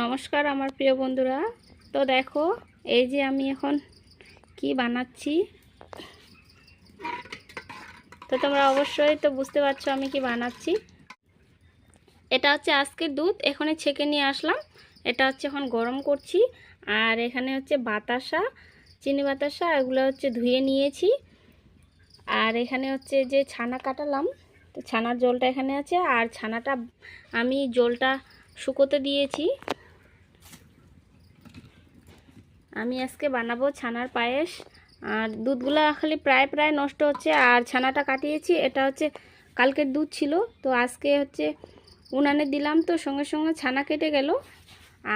নমস্কার আমার প্রিয় বন্ধুরা। তো দেখো, এই যে আমি এখন কি বানাচ্ছি? তো তোমরা অবশ্যই তো বুঝতে পারছ আমি কি বানাচ্ছি। এটা হচ্ছে আজকের দুধ এখানে ছেঁকে নিয়ে আসলাম। এটা হচ্ছে এখন গরম করছি, আর এখানে হচ্ছে বাতাসা, চিনি বাতাসা, এগুলো হচ্ছে ধুয়ে নিয়েছি। আর এখানে হচ্ছে যে ছানা কাটালাম, তো ছানার জলটা এখানে আছে, আর ছানাটা আমি জলটা শুকোতে দিয়েছি। আমি আজকে বানাবো ছানার পায়েস। আর দুধগুলো খালি প্রায় প্রায় নষ্ট হচ্ছে। আর ছানাটা কাটিয়েছি, এটা হচ্ছে কালকের দুধ ছিল। তো আজকে হচ্ছে উনানে দিলাম, তো সঙ্গে সঙ্গে ছানা কেটে গেল।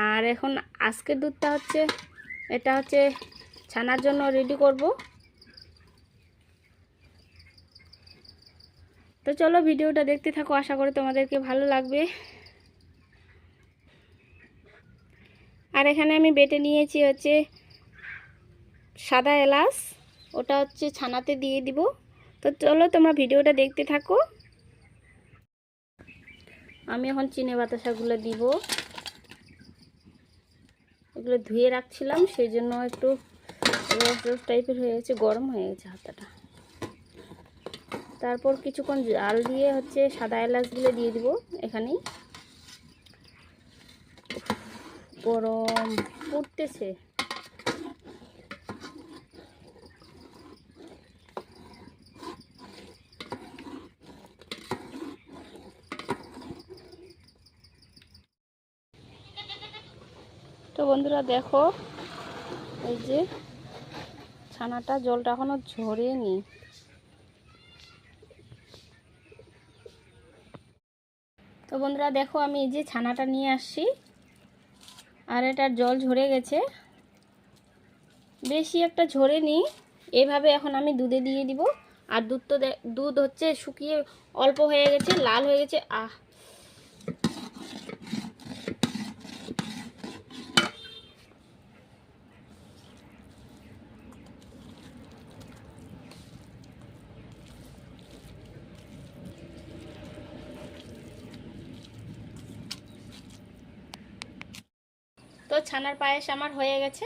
আর এখন আজকের দুধটা হচ্ছে, এটা হচ্ছে ছানার জন্য রেডি করব। তো চলো ভিডিওটা দেখতে থাকো, আশা করি তোমাদেরকে ভালো লাগবে। আর এখানে আমি বেটে নিয়েছি হচ্ছে সাদা এলাচ। ওটা হচ্ছে ছানাতে দিয়ে দিব। তো চলো তোমরা ভিডিওটা দেখতে থাকো। আমি এখন চিনে বাতাসাগুলো দিব। এগুলো ধুয়ে রাখছিলাম, সেই জন্য একটু রস রস টাইপের হয়ে গেছে, গরম হয়ে গেছে হাতাটা। তারপর কিছুক্ষণ জাল দিয়ে হচ্ছে সাদা এলাচগুলো দিয়ে দিব এখানেই। গরম পড়তেছে। তো বন্ধুরা দেখো, এই যে ছানাটা জলটা এখনও ঝরেনি। তো বন্ধুরা দেখো আমি এই যে ছানাটা নিয়ে আসছি। আর এটার জল ঝরে গেছে। বেশি একটা ঝরে নি এভাবে এখন আমি দুধে দিয়ে দিব। আর দুধ তো দুধ হচ্ছে শুকিয়ে অল্প হয়ে গেছে, লাল হয়ে গেছে। আহ! তো ছানার পায়েস আমার হয়ে গেছে।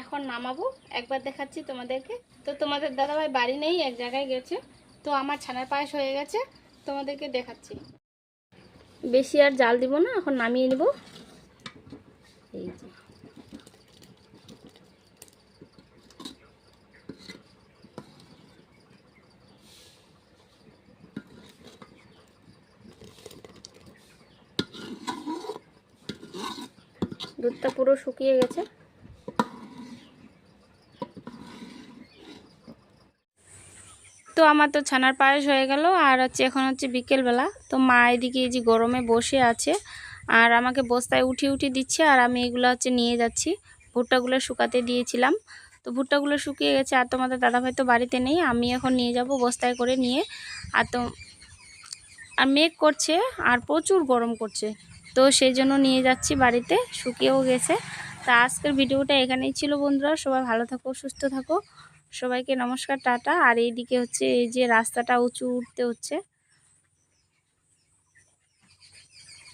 এখন নামাবো। একবার দেখাচ্ছি তোমাদেরকে। তো তোমাদের দাদাভাই বাড়ি নেই, এক জায়গায় গেছে। তো আমার ছানার পায়েস হয়ে গেছে। তোমাদেরকে দেখাচ্ছি। বেশি আর জাল দিব না, এখন নামিয়ে নিব। এই যে। দুধটা পুরো শুকিয়ে গেছে। তো আমার তো ছানার পায়েস হয়ে গেল, আর হচ্ছে এখন হচ্ছে বিকেলবেলা। তো মা এদিকে এই যে গরমে বসে আছে, আর আমাকে বস্তায় উঠিয়ে উঠিয়ে দিচ্ছে, আর আমি এগুলো হচ্ছে নিয়ে যাচ্ছি। ভুট্টাগুলো শুকাতে দিয়েছিলাম। তো ভুট্টাগুলো শুকিয়ে গেছে, আর তোমাদের দাদাভাই তো বাড়িতে নেই, আমি এখন নিয়ে যাব বস্তায় করে নিয়ে। আর তো আর মেঘ করছে, আর প্রচুর গরম করছে। তো সেই জন্য নিয়ে যাচ্ছি বাড়িতে, শুকিয়েও গেছে। তা আজকের ভিডিওটা এখানেই ছিল বন্ধুরা, সবাই ভালো থাকো, সুস্থ থাকো। সবাইকে নমস্কার, টাটা। আর এইদিকে হচ্ছে এই যে রাস্তাটা উঁচু উঠতে হচ্ছে।